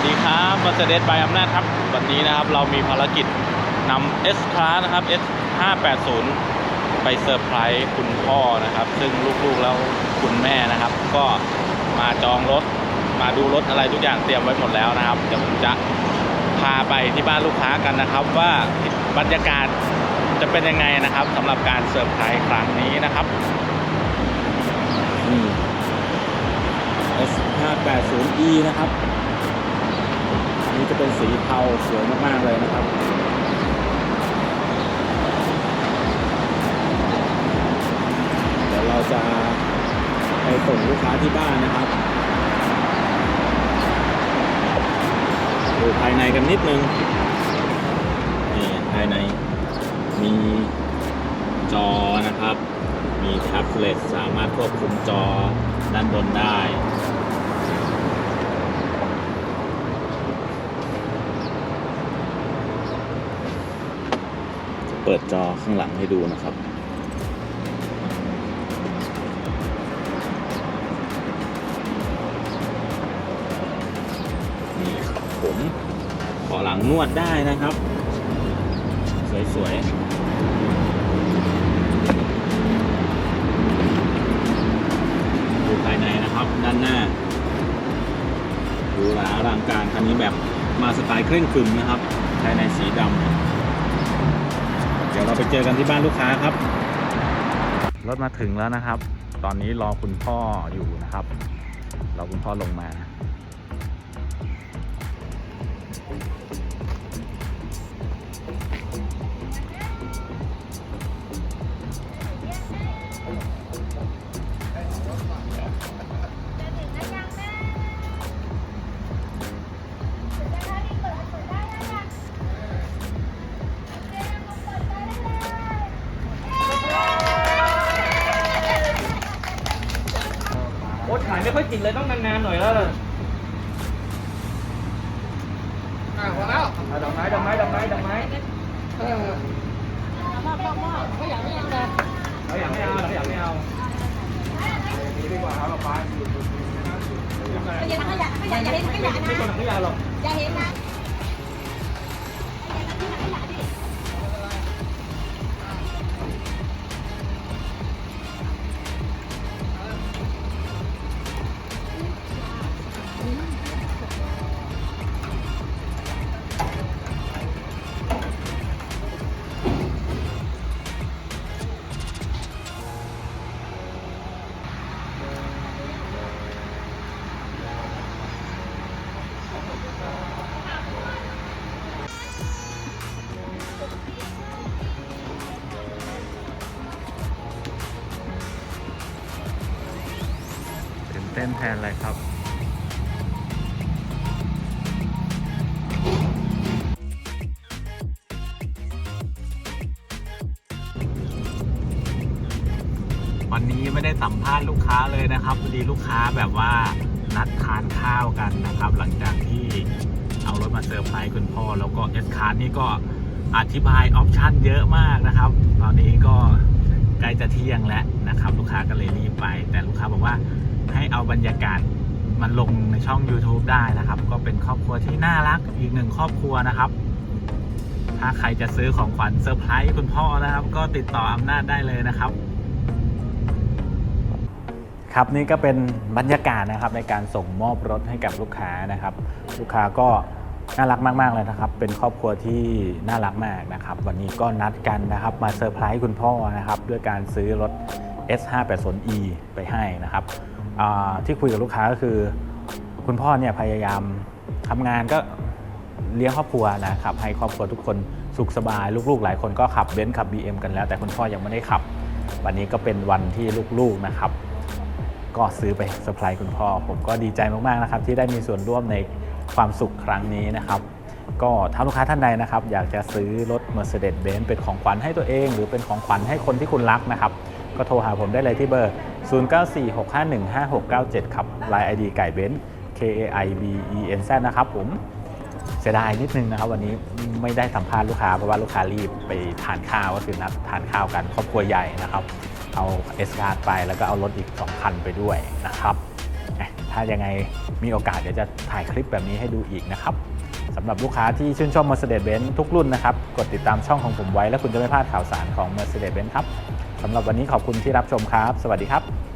สดีครับ Mercedes by อำนาจครับ วันนี้นะครับเรามีภารกิจนำ S Class นะครับ S 580ไปเซอร์ไพรส์คุณพ่อนะครับ ซึ่งลูกๆแล้วคุณแม่นะครับ ก็มาจองรถ มาดูรถอะไรทุกอย่างเตรียมไว้หมดแล้วนะครับ เดี๋ยวผมจะพาไปที่บ้านลูกค้ากันนะครับ ว่าบรรยากาศจะเป็นยังไงนะครับสำหรับการเซอร์ไพรส์ครั้งนี้นะครับ S 580 E นะครับอันนี้ จะเป็นสีเทาสวยมากๆเลยนะครับเดี๋ยวเราจะไปส่งลูกค้าที่บ้านนะครับดูภายในกันนิดนึงนี่ภายในมีจอนะครับ มีแท็บเล็ตสามารถควบคุมจอด้านบนได้ ปิดจอข้างหลังให้ดูนะครับ นี่ครับผมขอหลังนวดได้นะครับ สวยๆ ดูภายในนะครับด้านหน้าดูหราอลังการคันนี้แบบมาสไตล์เคร่งครึมนะครับ ภายในสีดำ ดี๋ยวเราไปเจอกันที่บ้านลูกค้าครับ รถมาถึงแล้วนะครับ ตอนนี้รอคุณพ่ออยู่นะครับรอคุณพ่อลงมาายไม่ค่อยติดเลยต้องนานๆหน่อยแล้วเลยอะพอแล้วเอาดอกไม้ดอกไม้ดอกไม้ดอกไม้เออเขาอยากไม่เอาเขาอยากไม่เอาดีดีกว่าครับเราไปอย่าขยะขยะอย่าเห็นขยะไม่นะคนหนังขยะหรอกอย่าเห็นนะตื่น เต้นแทนเลยครับวันนี้ไม่ได้สัมภาษณ์ลูกค้าเลยนะครับพอดีลูกค้าแบบว่านัดทานข้าวกันนะครับ หลังจากที่เอารถมาเซอร์ไพรส์คุณพ่อ แล้วก็เอสคาร์นี่ก็อธิบายออปชันเยอะมากนะครับ ตอนนี้ก็ใกล้จะเที่ยงแล้วนะครับ ลูกค้าก็เลยรีบไป แต่ลูกค้าบอกว่าให้เอาบรรยากาศมันลงในช่อง YouTube ได้นะครับ ก็เป็นครอบครัวที่น่ารักอีกหนึ่งครอบครัวนะครับ ถ้าใครจะซื้อของขวัญเซอร์ไพรส์คุณพ่อนะครับ ก็ติดต่ออำนาจได้เลยนะครับ ครับนี่ก็เป็นบรรยากาศนะครับในการส่งมอบรถให้กับลูกค้านะครับ ลูกค้าก็น่ารักมาก ๆ เลยนะครับ เป็นครอบครัวที่น่ารักมากนะครับ วันนี้ก็นัดกันนะครับ มาเซอร์ไพรส์คุณพ่อนะครับ ด้วยการซื้อรถ S580e ไปให้นะครับ ที่คุยกับลูกค้าก็คือ คุณพ่อเนี่ยพยายามทำงานก็เลี้ยงครอบครัวนะครับให้ครอบครัวทุกคนสุขสบาย ลูกๆ หลายคนก็ขับเบนซ์ขับ BM กันแล้ว แต่คุณพ่อยังไม่ได้ขับ วันนี้ก็เป็นวันที่ลูกๆนะครับ ก็ซื้อไปเซอร์ไพรส์คุณพ่อ ผมก็ดีใจมากๆนะครับที่ได้มีส่วนร่วมในความสุขครั้งนี้นะครับก็ถ้าลูกค้าท่านใดนะครับ อยากจะซื้อรถ Mercedes-Benz เป็นของขวัญให้ตัวเอง หรือเป็นของขวัญให้คนที่คุณรักนะครับ ก็โทรหาผมได้เลยที่เบอร์ 0946515697 ครับลาย ID ไก่เบนซ์ K A I B E N Z นะครับผมเสียดายนิดนึงนะครับ วันนี้ไม่ได้สัมภาษณ์ลูกค้าเพราะว่าลูกค้ารีบไปทานข้าวก็คือนัดทานข้าวกันครอบครัวใหญ่นะครับ เอาเอสคาร์ไปแล้วก็เอารถอีก 2 คันไปด้วยนะครับ ถ้ายังไงมีโอกาสเดี๋ยวจะถ่ายคลิปแบบนี้ให้ดูอีกนะครับสำหรับลูกค้าที่ชื่นชอบ Mercedes-Benz ทุกรุ่นนะครับ กดติดตามช่องของผมไว้ แล้วคุณจะไม่พลาดข่าวสารของ Mercedes-Benz ครับ สำหรับวันนี้ขอบคุณที่รับชมครับ สวัสดีครับ